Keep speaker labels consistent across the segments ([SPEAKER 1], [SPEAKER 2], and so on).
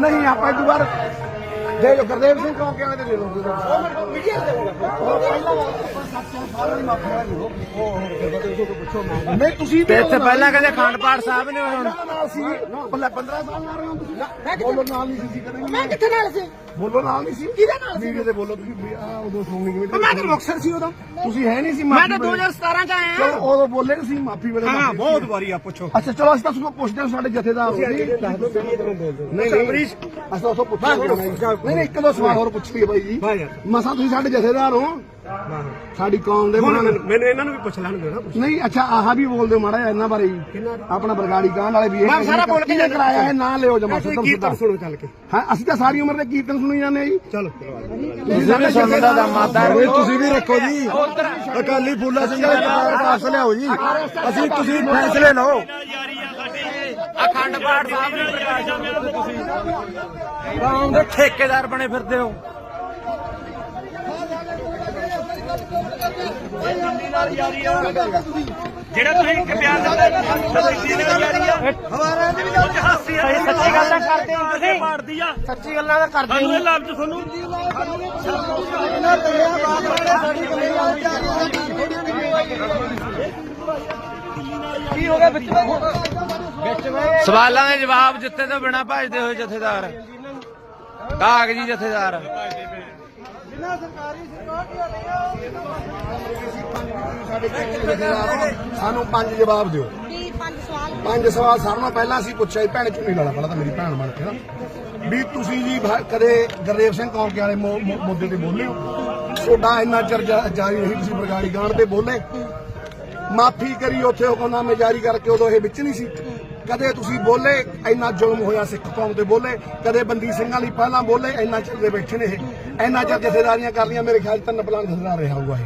[SPEAKER 1] ਨਹੀਂ ਆਪਾਂ ਵਾਰ ਦੇ ਜੋ ਗੁਰਦੇਵ ਸਿੰਘ ਕਹੋ ਕਿ ਦੇ ਦੇ ਲਓ ਉਹ ਮੇਰੇ ਕੋਲ ਮੀਡੀਆ ਨਹੀਂ ਪੁੱਛੋ ਤੁਸੀਂ
[SPEAKER 2] ਤੇ ਇੱਥੇ ਪਹਿਲਾਂ ਕਹਿੰਦੇ ਖੰਡ ਪਾਠ ਸਾਹਿਬ ਨੇ ਹੁਣ।
[SPEAKER 1] ਨਾਲ ਸੀ। ਪੱਲੇ 15 ਸਾਲ ਨਾਲ ਰਹੇ ਹੋ ਤੁਸੀਂ। ਬੋਲੋ ਨਾਲ ਨਹੀਂ ਸੀ ਕਦੇ
[SPEAKER 3] ਮੈਂ ਕਿੱਥੇ ਨਾਲ ਸੀ?
[SPEAKER 1] ਬੋਲੋ ਨਾਲ ਨਹੀਂ ਸੀ।
[SPEAKER 3] ਕਿਹਦੇ ਨਾਲ ਸੀ?
[SPEAKER 1] ਵੀਡੀਓ ਤੇ ਬੋਲੋ ਤੁਸੀਂ। ਵੀ ਆ ਉਦੋਂ ਸੁਣਨੀ ਕਿਵੇਂ
[SPEAKER 3] ਮੈਂ ਤਾਂ ਮੁਕਤਸਰ ਸੀ ਉਦੋਂ।
[SPEAKER 1] ਤੁਸੀਂ ਹੈ ਨਹੀਂ ਸੀ
[SPEAKER 3] ਮੈਂ ਤਾਂ
[SPEAKER 1] ਵੇਲੇ।
[SPEAKER 3] 2017 ਚ ਆਇਆ।
[SPEAKER 1] ਚਲੋ ਉਦੋਂ ਬੋਲੇ ਨਹੀਂ ਸੀ ਮਾਫੀ ਵੇਲੇ
[SPEAKER 2] ਹਾਂ
[SPEAKER 1] ਮਾਫ਼ੀ
[SPEAKER 2] ਬਹੁਤ ਵਾਰੀ ਆ ਪੁੱਛੋ।
[SPEAKER 1] ਅੱਛਾ ਚਲੋ ਅਸੀਂ ਤਾਂ ਤੁਹਾਨੂੰ ਪੁੱਛਦੇ ਹਾਂ ਸਾਡੇ ਜਥੇਦਾਰ ਨੂੰ ਨਹੀਂ ਨਹੀਂ ਨਹੀਂ ਅਸੀਂ ਤਾਂ ਉਥੋਂ ਪੁੱਛਾਂਗੇ ਨਹੀਂ ਨਹੀਂ ਇੱਕ ਦੋ ਸਵਾਲ ਹੋਰ ਪੁੱਛੀਏ ਬਾਈ ਜੀ। ਮਸਾਂ ਤੁਸੀਂ ਸਾਡੇ ਜਥੇਦਾਰ ਹੋ। ਸਾਡੀ ਕੌਮ ਦੇ
[SPEAKER 2] ਮੈਨੂੰ ਇਹਨਾਂ ਨੂੰ ਵੀ ਪੁੱਛ ਲੈਣਗੇ ਨਾ
[SPEAKER 1] ਨਹੀਂ ਅੱਛਾ ਆਹ ਵੀ ਬੋਲਦੇ ਮਾੜਾ ਜਿਹਾ ਇਹਨਾਂ ਬਾਰੇ ਜੀ ਆਪਣਾ ਬਰਗਾੜੀ ਕਾਂਡ ਵਾਲੇ ਵੀ ਇਹ
[SPEAKER 3] ਮੈਂ ਸਾਰਾ ਬੋਲ ਕੇ
[SPEAKER 1] ਕਿਹਨੇ ਕਰਾਇਆ ਇਹ ਨਾਂ ਲਿਓ ਜਮਾ
[SPEAKER 2] ਤੁਸੀਂ ਕੀਰਤਨ ਸੁਣੋ ਚੱਲ ਕੇ।
[SPEAKER 1] ਹਾਂ ਅਸੀਂ ਤਾਂ ਸਾਰੀ ਉਮਰ ਦੇ ਕੀਰਤਨ ਸੁਣੀ ਜਾਂਦੇ ਆ ਜੀ।
[SPEAKER 2] ਚਲੋ।
[SPEAKER 1] ਤੁਸੀਂ ਵੀ ਸੁਣਦਾ ਦਾ ਮਾਤਾ
[SPEAKER 2] ਤੁਸੀਂ ਵੀ ਰੱਖੋ ਜੀ। ਅਕਾਲੀ ਫੂਲਾ ਸਿੰਘ ਦੇ ਪਾਸ ਲਿਆਓ ਜੀ। ਅਸੀਂ ਤੁਸੀਂ ਫੈਸਲੇ ਲਓ।
[SPEAKER 4] ਅਖੰਡ ਪਾਠ ਸਾਹਿਬ ਨੇ ਪ੍ਰਕਾਸ਼ ਤੁਸੀਂ। ਕੌਮ ਦੇ ਠੇਕੇਦਾਰ ਬਣੇ ਫਿਰਦੇ ਹੋ। ਜਿਹੜਾ ਤੁਸੀਂ ਇੱਕ ਬਿਆਨ ਦਿੱਤਾ ਸੱਚੀ ਨਾਲ ਜਾਰੀ ਆ ਹਵਾਰਾ ਦੇ ਵਿੱਚ ਹਾਸੀ ਆ ਸੱਚੀ ਗੱਲ ਤਾਂ ਕਰਦੇ ਹੋ ਤੁਸੀਂ। ਮਾਰਦੀ ਆ
[SPEAKER 3] ਸੱਚੀ ਗੱਲਾਂ ਤਾਂ ਕਰਦੇ
[SPEAKER 4] ਸਾਨੂੰ ਇਹ ਲਫ਼ਜ਼ ਤੁਹਾਨੂੰ।
[SPEAKER 3] ਕੀ ਹੋ ਗਿਆ ਵਿੱਚ
[SPEAKER 4] ਸਵਾਲਾਂ ਦੇ ਜਵਾਬ ਦਿੱਤੇ ਤੋਂ ਬਿਨਾ ਭਜਦੇ ਹੋਏ ਜਥੇਦਾਰ। ਕਾਗਜੀ ਜਥੇਦਾਰ।
[SPEAKER 1] ਸਾਨੂੰ ਪੰਜ ਜਵਾਬ ਦਿਓ।
[SPEAKER 3] ਕੀ ਪੰਜ ਸਵਾਲ
[SPEAKER 1] ਪੰਜ ਸਵਾਲ ਸਾਰਿਆਂ ਨਾਲੋਂ ਪਹਿਲਾਂ ਅਸੀਂ ਪੁੱਛਿਆ ਭੈਣ ਚੁੰਨੀ ਲਾਲਾ ਪਹਿਲਾਂ ਤਾਂ ਮੇਰੀ ਭੈਣ ਬਣ ਕੇ ਨਾ। ਵੀ ਤੁਸੀਂ ਜੀ ਕਦੇ ਗੁਰਦੇਵ ਸਿੰਘ ਕੌਂਕੇ ਵਾਲੇ ਮੁੱਦੇ ਤੇ ਬੋਲੇ ਹੋ? ਤੁਹਾਡਾ ਇੰਨਾ ਚਿਰ ਜਾਰੀ ਰਹੀ ਤੁਸੀਂ ਬਰਗਾੜੀ ਗਾਣ ਤੇ ਬੋਲੇ? ਮਾਫੀ ਕਰੀ ਉੱਥੇ ਹੁਕਮਨਾਮੇ ਜਾਰੀ ਕਰਕੇ ਉਦੋਂ ਇਹ ਵਿੱਚ ਨਹੀਂ ਸੀ। ਕਦੇ ਤੁਸੀਂ ਬੋਲੇ ਇੰਨਾ ਜ਼ੁਲਮ ਹੋਇਆ ਸਿੱਖ ਕੌਮ ਤੇ ਬੋਲੇ ਕਦੇ ਬੰਦੀ ਸਿੰਘਾਂ ਲਈ ਪਹਿਲਾਂ ਬੋਲੇ ਇੰਨਾ ਚਿਰ ਦੇ ਬੈਠੇ ਨੇ ਇਹ। ਇੰਨਾ ਚਿਰ ਜਥੇਦਾਰੀਆਂ ਕਰ ਰਹੀਆਂ ਮੇਰੇ ਖਿਆਲ 'ਚ ਤਿੰਨ ਪਲਾਨ ਜਥੇਦਾਰ ਰਿਹਾ ਹੋਊਗਾ ਇਹ।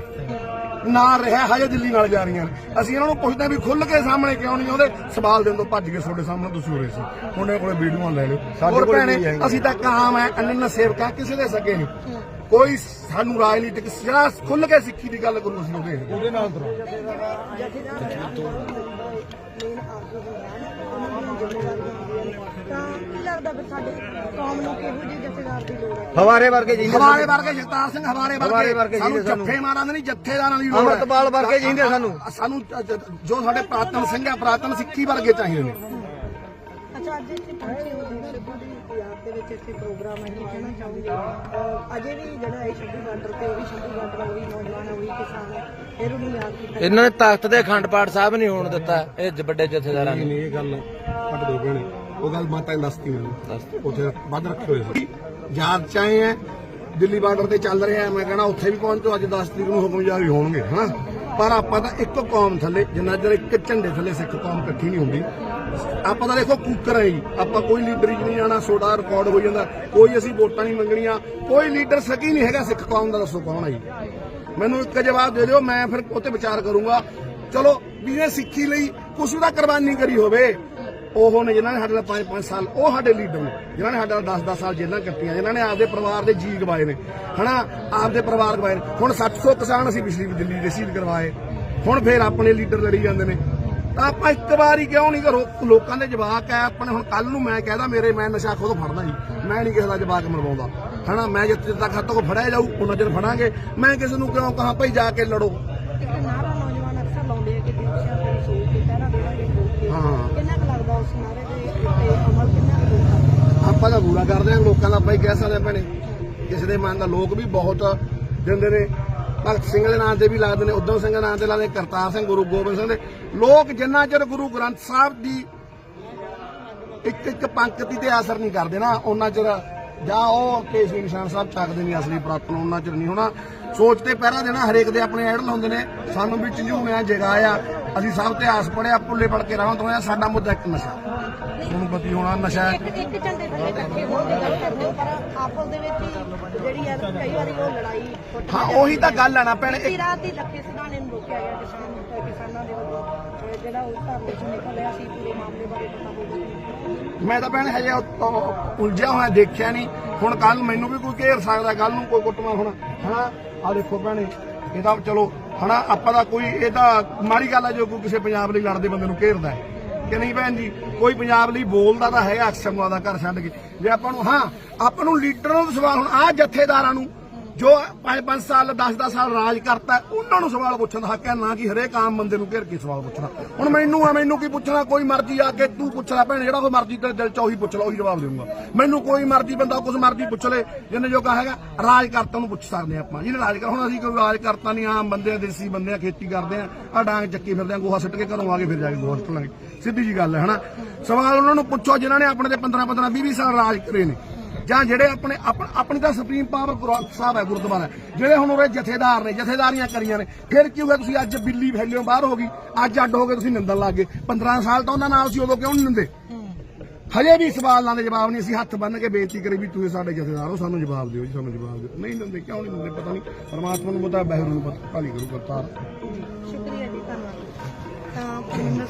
[SPEAKER 1] ਨਾ ਰਿਹਾ ਹਜੇ ਦਿੱਲੀ ਨਾਲ ਜਾ ਰਹੀਆਂ ਨੇ। ਅਸੀਂ ਇਹਨਾਂ ਨੂੰ ਪੁੱਛਦੇ ਵੀ ਖੁੱਲ ਕੇ ਸਾਹਮਣੇ ਕਿਉਂ ਨਹੀਂ ਆਉਂਦੇ? ਸਵਾਲ ਦੇਣ ਤੋਂ ਭੱਜ ਕੇ ਤੁਹਾਡੇ ਸਾਹਮਣੇ ਤੁਸੀਂ ਉਰੇ ਸੀ। ਉਹਨੇ ਕੋਲੇ ਵੀਡੀਓਆਂ ਲੈ ਲਿਓ। ਹੋਰ ਭੈਣੇ ਅਸੀਂ ਤਾਂ ਕਾਮ ਹੈ ਅੰਨ ਸੇਵਕਾਂ ਕਿਸੇ ਦੇ ਸਕੇ ਨਹੀਂ। ਕੋਈ ਸਾਨੂੰ ਰਾਜਨੀਤਿਕ ਜਿਹੜਾ ਖੁੱਲ ਕੇ ਸਿੱਖੀ ਦੀ ਗੱਲ ਕਰੂ ਅਸੀਂ ਉਹਦੇ ਉਹਦੇ ਨਾਲ
[SPEAKER 3] ਤਾਂ ਕੀ ਲੱਗਦਾ ਫਿਰ ਸਾਡੇ ਕੌਮ ਨੂੰ ਕਿਹੋ ਜਿਹੇ ਜਥੇਦਾਰ ਦੀ ਲੋੜ ਹੈ
[SPEAKER 2] ਹਵਾਰੇ ਵਰਗੇ। ਜੀ
[SPEAKER 1] ਹਵਾਰੇ ਵਰਗੇ ਜਗਤਾਰ ਸਿੰਘ ਹਵਾਰੇ ਵਰਗੇ ਸਾਨੂੰ। ਜੱਫੇ ਮਾਰਾਂ ਨਹੀਂ ਜੱਥੇਦਾਰਾਂ ਦੀ ਲੋੜ ਹੈ।
[SPEAKER 2] ਅੰਮ੍ਰਿਤਪਾਲ ਵਰਗੇ ਚਾਹੀਦੇ ਸਾਨੂੰ।
[SPEAKER 1] ਸਾਨੂੰ ਜੋ ਸਾਡੇ ਪ੍ਰਾਤਨ ਸਿੰਘ ਆ ਪ੍ਰਾਤਨ ਸਿੱਖੀ ਵਰਗੇ ਚਾਹੀਦੇ ਨੇ।
[SPEAKER 3] ਅੱਛਾ ਅੱਜ ਇੱਥੇ ਪਹੁੰਚੇ ਹੋ ਜੀ ਸਿੱਧੂ ਦੀ ਪੰਜਾਬ ਦੇ ਵਿੱਚ ਇੱਥੇ ਪ੍ਰੋਗਰਾਮ ਹੈ ਕੀ ਕਹਿਣਾ ਚਾਹੋਗੇ? ਅਹ ਅਜੇ ਵੀ ਜਿਹੜਾ ਹੈ ਸ਼ੰਭੂ ਬਾਰਡਰ ਤੇ ਉਹ ਵੀ ਸ਼ੰਭੂ ਬਾਰਡਰ ਆ, ਉਹ ਵੀ ਨੌਜਵਾਨ ਆ, ਉਹ ਵੀ ਕਿਸਾਨ ਹੈ ਫਿਰ ਉਹਨੂੰ ਯਾਦ ਕੀਤਾ
[SPEAKER 4] ਇਹਨਾਂ ਨੇ ਤਖਤ ਦੇ ਅਖੰਡ ਪਾਠ ਸਾਹਿਬ ਨਹੀਂ ਹੋਣ ਦਿੱਤਾ ਇਹ ਵੱਡੇ ਜਥੇਦਾਰਾਂ ਨੇ।
[SPEAKER 1] ਇਹ ਗੱਲ ਕੱਟ ਦੋ ਭੈਣੇ ਉਹ ਗੱਲ ਮਾਤਾ ਨੇ ਦੱਸਤੀ ਮੈਨੂੰ। ਉੱਥੇ ਵੱਧ ਰੱਖੇ ਹੋਏ ਸੀ। ਯਾਦ ਚਾਹੇ ਹੈ ਦਿੱਲੀ ਬਾਰਡਰ ਤੇ ਚੱਲ ਰਿਹਾ ਮੈਂ ਕਹਿੰਦਾ ਉੱਥੇ ਵੀ ਪਹੁੰਚੋ ਅੱਜ 10 ਤਰੀਕ ਨੂੰ ਹੁਕਮ ਜਾਰੀ ਹੋਣਗੇ ਹਨਾ? ਪਰ ਆਪਾਂ ਤਾਂ ਇੱਕ ਕੌਮ ਥੱਲੇ ਜਿੰਨਾ ਚਿਰ ਇੱਕ ਝੰਡੇ ਥੱਲੇ ਸਿੱਖ ਕੌਮ ਇਕੱਠੀ ਨਹੀਂ ਹੁੰਦੀ ਆਪਾਂ ਤਾਂ ਦੇਖੋ ਕੂਕਰ ਹੈ ਜੀ। ਆਪਾਂ ਕੋਈ ਲੀਡਰ ਹੀ ਨਹੀਂ ਜਾਣਾ ਛੋਟਾ ਰਿਕਾਰਡ ਹੋ ਜਾਂਦਾ। ਕੋਈ ਅਸੀਂ ਵੋਟਾਂ ਨਹੀਂ ਮੰਗਣੀਆਂ। ਕੋਈ ਲੀਡਰ ਸਕੀ ਨਹੀਂ ਹੈਗਾ ਸਿੱਖ ਕੌਮ ਦਾ, ਦੱਸੋ ਕੌਣ ਹੈ ਜੀ? ਮੈਨੂੰ ਇੱਕ ਜਵਾਬ ਦੇ ਦਿਓ, ਮੈਂ ਫਿਰ ਉੱਤੇ ਵਿਚਾਰ ਕਰੂੰਗਾ। ਚਲੋ ਵੀ ਇਹ ਸਿੱਖੀ ਲਈ ਕੁਛ ਦਾ ਕੁਰਬਾਨੀ ਕਰੀ ਹੋਵੇ। ਉਹ ਨੇ ਜਿਨ੍ਹਾਂ ਨੇ ਸਾਡੇ ਨਾਲ 5-5 ਸਾਲ, ਉਹ ਸਾਡੇ ਲੀਡਰ ਨੇ। ਜਿਨ੍ਹਾਂ ਨੇ ਸਾਡੇ ਨਾਲ 10-10 ਸਾਲ ਜੇਲਾਂ ਕੱਟੀਆਂ, ਜਿਨ੍ਹਾਂ ਨੇ ਆਪਦੇ ਪਰਿਵਾਰ ਦੇ ਜੀ ਗਵਾਏ ਨੇ। ਹਨਾ, ਆਪਦੇ ਪਰਿਵਾਰ ਗਵਾਏ ਨੇ। ਹੁਣ 700 ਕਿਸਾਨ ਅਸੀਂ ਪਿਛਲੀ ਦਿੱਲੀ ਦੇ ਸ਼ਹੀਦ ਕਰਵਾਏ। ਹੁਣ ਫੇਰ ਆਪਣੇ ਲੀਡਰ ਲੜੀ ਜਾਂਦੇ ਨੇ। ਤਾਂ ਆਪਾਂ ਇੱਕ ਵਾਰੀ ਕਿਉਂ ਨਹੀਂ ਕਰੋ? ਲੋਕਾਂ ਦੇ ਜਵਾਕ ਹੈ ਆਪਣੇ ਹੁਣ ਕੱਲ ਨੂੰ ਮੈਂ ਕਹਿਦਾ ਮੇਰੇ ਮੈਂ ਨਸ਼ਾ ਖੁਦ ਫੜਦਾ ਜੀ। ਮੈਂ ਨਹੀਂ ਕਿਸੇ ਦਾ ਜਵਾਕ ਮਰਵਾਉਂਦਾ। ਹਨਾ ਮੈਂ ਜਿੱਥੇ ਤੱਕ ਹੱਥੋਂ ਫੜਿਆ ਜਾਊ ਉਹਨਾਂ ਚਿਰ ਫੜਾਂਗੇ। ਮੈਂ ਕਿਸੇ ਨੂੰ ਕਿਉਂ ਕਹਾਂ ਭਈ ਜਾ ਕੇ ਲੜੋ।
[SPEAKER 3] ਆ ਦੇ
[SPEAKER 1] ਆਪਾਂ ਤਾਂ ਬੁਰਾ ਕਰਦੇ ਹਾਂ ਲੋਕਾਂ ਦਾ ਹੀ ਕਹਿ ਸਕਦੇ ਭੈਣੇ। ਕਿਸੇ ਦੇ ਮਨ ਦਾ ਲੋਕ ਵੀ ਬਹੁਤ ਦਿੰਦੇ ਨੇ। ਭਗਤ ਸਿੰਘ ਦੇ ਨਾਂ ਤੇ ਵੀ ਲੱਗਦੇ ਨੇ ਉਦਮ ਸਿੰਘ ਦੇ ਨਾਂ ਤੇ ਲੱਗਦੇ ਕਰਤਾਰ ਸਿੰਘ, ਗੁਰੂ ਗੋਬਿੰਦ ਸਿੰਘ ਦੇ। ਲੋਕ ਜਿੰਨਾ ਚਿਰ ਗੁਰੂ ਗ੍ਰੰਥ ਸਾਹਿਬ ਦੀ ਇੱਕ ਇੱਕ ਪੰਕਤੀ ਤੇ ਅਸਰ ਨਹੀਂ ਕਰਦੇ ਨਾ, ਉਹਨਾਂ ਚਿਰ ਜਾਂ ਉਹ ਕੇਸਰੀ ਨਿਸ਼ਾਨ ਸਾਹਿਬ ਚੱਕਦੇ ਨਹੀਂ ਅਸਲੀ ਪ੍ਰਾਪਤ ਉਹਨਾਂ ਚਿਰ ਨਹੀਂ ਹੋਣਾ। ਸੋਚ ਤੇ ਪਹਿਰਾ ਦੇਣਾ, ਹਰੇਕ ਦੇ ਆਪਣੇ ਆਈਡਲ ਹੁੰਦੇ ਨੇ। ਸਾਨੂੰ ਵੀ ਝੰਜੂਮਿਆਂ ਜਗਾਇਆ ਅਸੀਂ ਸਭ ਇਤਿਹਾਸ ਪੜਿਆ ਪੁੱਲੇ ਪੜ ਕੇ ਰਾਹਾਂ ਤੋਂ ਆਇਆ ਸਾਡਾ ਮੁੱਦਾ ਇੱਕ ਨਸ਼ਾ। ਤੁਹਾਨੂੰ ਪਤੀ ਹੋਣਾ ਨਸ਼ਾ।
[SPEAKER 3] ਇੱਕ ਇੱਕ ਝੰਡੇ ਥੱਲੇ ਇਕੱਠੇ ਹੋ ਕੇ ਗੱਲ ਕਰਦੇ ਹੋ, ਪਰ ਆਪਸ ਦੇ ਵਿੱਚ ਹੀ ਜਿਹੜੀ ਹੈ ਕਈ ਵਾਰੀ ਉਹ ਲੜਾਈ
[SPEAKER 1] ਹਾਂ ਉਹੀ ਤਾਂ ਗੱਲ ਹੈ ਨਾ ਭੈਣੇ
[SPEAKER 3] ਬੀਤੀ ਰਾਤ ਹੀ ਲੱਖੇ ਸਿਧਾਣੇ ਨੂੰ ਰੋਕਿਆ ਗਿਆ ਕਿਸਾਨ ਕਿਸਾਨਾਂ ਦੇ ਵੱਲੋਂ ਜਿਹੜਾ ਉਹ ਧਰਨੇ ਚੋਂ ਨਿਕਲਿਆ ਸੀ ਪੂਰੇ ਮਾਮਲੇ ਬਾਰੇ ਪਤਾ ਹੋਊਗਾ।
[SPEAKER 1] ਮੈਂ ਤਾਂ ਭੈਣ ਹਜੇ ਉਲਝਿਆ ਹੋਇਆ ਦੇਖਿਆ ਨਹੀਂ। ਹੁਣ ਕੱਲ ਮੈਨੂੰ ਵੀ ਕੋਈ ਘੇਰ ਸਕਦਾ ਕੱਲ ਨੂੰ ਕੋਈ ਕੁੱਟਮਾ ਹੋਣਾ। ਹਾਂ ਆ ਦੇਖੋ ਭੈਣੇ ਇਹ ਤਾਂ ਚਲੋ, ਹਨਾ, ਆਪਾਂ ਦਾ ਕੋਈ, ਇਹ ਤਾਂ ਮਾੜੀ ਗੱਲ ਹੈ ਜੋ ਕੋਈ ਕਿਸੇ ਪੰਜਾਬ ਲਈ ਲੜਦੇ ਬੰਦੇ ਨੂੰ ਘੇਰਦਾ ਹੈ। ਕਿ ਨਹੀਂ ਭੈਣ ਜੀ, ਕੋਈ ਪੰਜਾਬ ਲਈ ਬੋਲਦਾ ਤਾਂ ਹੈ ਅਕਸਰ ਦਾ ਘਰ ਛੱਡ ਕੇ। ਜੇ ਆਪਾਂ ਨੂੰ, ਹਾਂ, ਆਪਾਂ ਨੂੰ ਲੀਡਰਾਂ ਨੂੰ ਸਵਾਲ ਹੁਣ ਆ ਜਥੇਦਾਰਾਂ ਨੂੰ ਜੋ 5-5 ਸਾਲ 10-10 ਸਾਲ ਰਾਜ ਕਰਤਾ, ਉਹਨਾਂ ਨੂੰ ਸਵਾਲ ਪੁੱਛਣ ਦਾ ਹੱਕ ਹੈ, ਨਾ ਕਿ ਹਰੇਕ ਆਮ ਬੰਦੇ ਨੂੰ ਘੇਰ ਕੇ ਸਵਾਲ ਪੁੱਛਣਾ। ਹੁਣ ਮੈਨੂੰ ਆ, ਮੈਨੂੰ ਕੀ ਪੁੱਛਣਾ? ਕੋਈ ਮਰਜ਼ੀ ਆ ਕੇ ਤੂੰ ਪੁੱਛ ਲੈ ਭੈਣ, ਜਿਹੜਾ ਕੋਈ ਮਰਜ਼ੀ ਤੇਰੇ ਦਿਲ ਚ ਉਹੀ ਪੁੱਛ ਲਾ, ਉਹੀ ਜਵਾਬ ਦੇਊਂਗਾ। ਮੈਨੂੰ ਕੋਈ ਮਰਜ਼ੀ ਬੰਦਾ ਕੁਝ ਮਰਜ਼ੀ ਪੁੱਛ ਲੈ, ਜਿਹਨੇ ਜੋ ਹੈਗਾ ਰਾਜ ਕਰਤਾ ਨੂੰ ਪੁੱਛ ਸਕਦੇ ਆਪਾਂ। ਜਿਹਨੇ ਰਾਜ ਕਰ, ਹੁਣ ਅਸੀਂ ਕੋਈ ਰਾਜ ਕਰਤਾ ਨਹੀਂ, ਆਮ ਬੰਦੇ ਆ, ਦੇਸੀ ਬੰਦੇ ਆ, ਖੇਤੀ ਕਰਦੇ ਆ ਆ ਡਾਂਗ ਚੱਕੀ ਫਿਰਦੇ ਆ, ਗੋਹਾ ਸੁੱਟ ਕੇ ਘਰੋਂ ਆ ਕੇ ਫਿਰ ਜਾ ਕੇ ਗੋਹਾ ਸਿੱਟ ਲਾਂਗੇ ਸਿੱਧੀ ਜੀ ਗੱਲ ਹੈ, ਹਨਾ? ਸਵਾਲ ਉਹਨਾਂ ਨੂੰ ਪੁੱਛੋ, ਜਿਨ੍ਹਾਂ ਨੇ ਆਪਣੇ ਤੇ 15 15 20 20 ਸਾਲ ਰਾਜ ਕਰੇ ਨੇ। ਜਾਂ ਜਿਹੜੇ ਆਪਣੇ ਆਪਣੀ ਤਾਂ ਸੁਪਰੀਮ ਪਾਵਰ ਗੁਰੂ ਸਾਹਿਬ ਹੈ, ਗੁਰਦੁਆਰਾ। ਜਿਹੜੇ ਹੁਣ ਉਹਦੇ ਜਥੇਦਾਰ ਨੇ, ਜਥੇਦਾਰੀਆਂ ਕਰੀਆਂ ਨੇ, ਫਿਰ ਕੀ ਹੋਇਆ ਤੁਸੀਂ ਅੱਜ ਬਿੱਲੀ ਫੈਲਿਓ ਬਾਹਰ ਹੋ ਗਈ, ਅੱਜ ਅੱਡ ਹੋ ਗਏ, ਤੁਸੀਂ ਨਿੰਦਣ ਲੱਗ ਗਏ। 15 ਸਾਲ ਤਾਂ ਉਹਨਾਂ ਨਾਲ ਸੀ, ਉਦੋਂ ਕਿਉਂ ਨਹੀਂ ਨਿੰਦੇ? ਹਜੇ ਵੀ ਸਵਾਲਾਂ ਦੇ ਜਵਾਬ ਨਹੀਂ, ਅਸੀਂ ਹੱਥ ਬੰਨ ਕੇ ਬੇਨਤੀ ਕਰੀ ਵੀ ਤੁਸੀਂ ਸਾਡੇ ਜਥੇਦਾਰ ਹੋ, ਸਾਨੂੰ ਜਵਾਬ ਦਿਓ ਜੀ, ਸਾਨੂੰ ਜਵਾਬ ਦਿਓ। ਨਹੀਂ ਦਿੰਦੇ ਕਿਉਂ ਨਹੀਂ ਦਿੰਦੇ ਪਤਾ ਨਹੀਂ। ਪਰਮਾਤਮਾ ਨੂੰ ਪਤਾ, ਬਹਿਰੂ ਨੂੰ ਪਤਾ, ਭਾਲੀ ਗੁਰੂ ਕਰਤਾਰ। ਸ਼ੁਕਰੀਆ ਜੀ, ਧੰਨਵਾਦ। ਤਾਂ